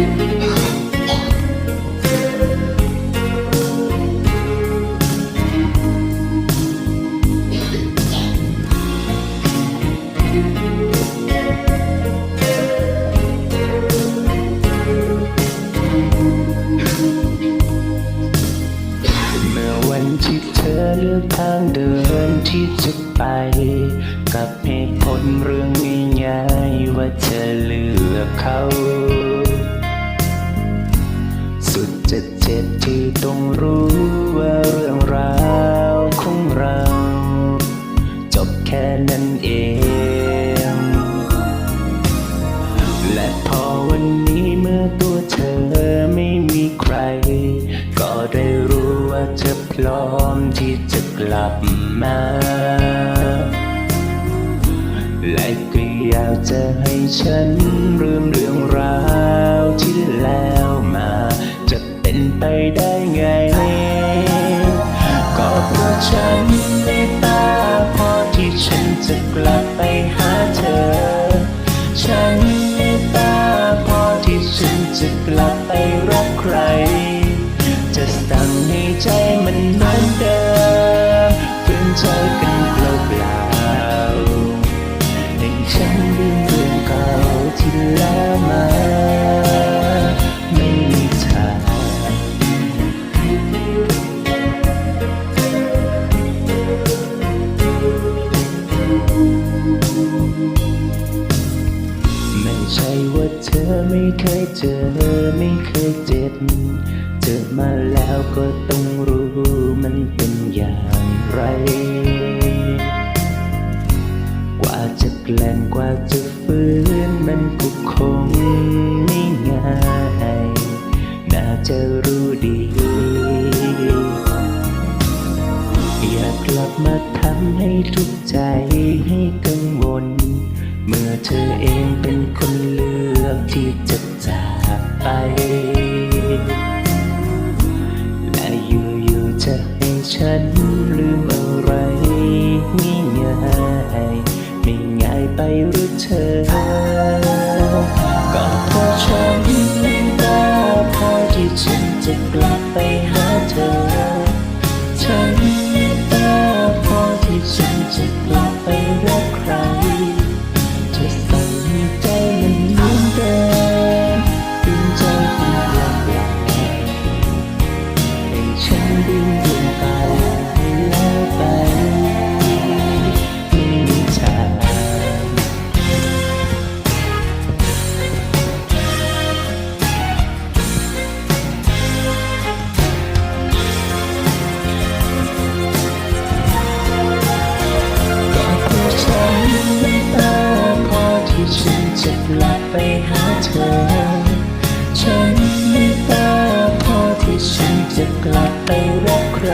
เมื่อวันที่เธอเลือกทางเดินที่จะไป กับเหตุผลเรื่องง่ายๆว่าเธอเลือกเขา นั้นเอง และพอวันนี้เมื่อตัวเธอไม่มีใคร ก็ได้รู้ว่าเธอพร้อมที่จะกลับมา และก็อยากจะให้ฉันลืมเรื่องราวที่แล้วมา จะเป็นไปได้ จะกลับไปหาเธอ ฉันไม่ตาพอที่ฉันจะกลับไปรักใคร จะสั่งให้ใจมันเหมือนเดิม ไม่เคยเจอไม่เคยเจ็บเจอมาแล้วก็ต้องรู้มันเป็นอย่างไร กว่าจะแกล้งกว่าจะฟื้นมันก็คงไม่ง่าย น่าจะรู้ดี อเองเป็นคนเลือกที่จะจากไป และอยู่ๆจะให้ฉันลืมอะไรง่ายๆไม่ง่ายไปหรือเธอ ก็เพราะฉันไม่กล้าพอที่ฉันจะกลับไปหาเธอ ฉันไม่กล้าพอที่ฉันจะกลับ จะกลับไปหาเธอ ฉันไม่ตาพอที่ฉันจะกลับไปรักใคร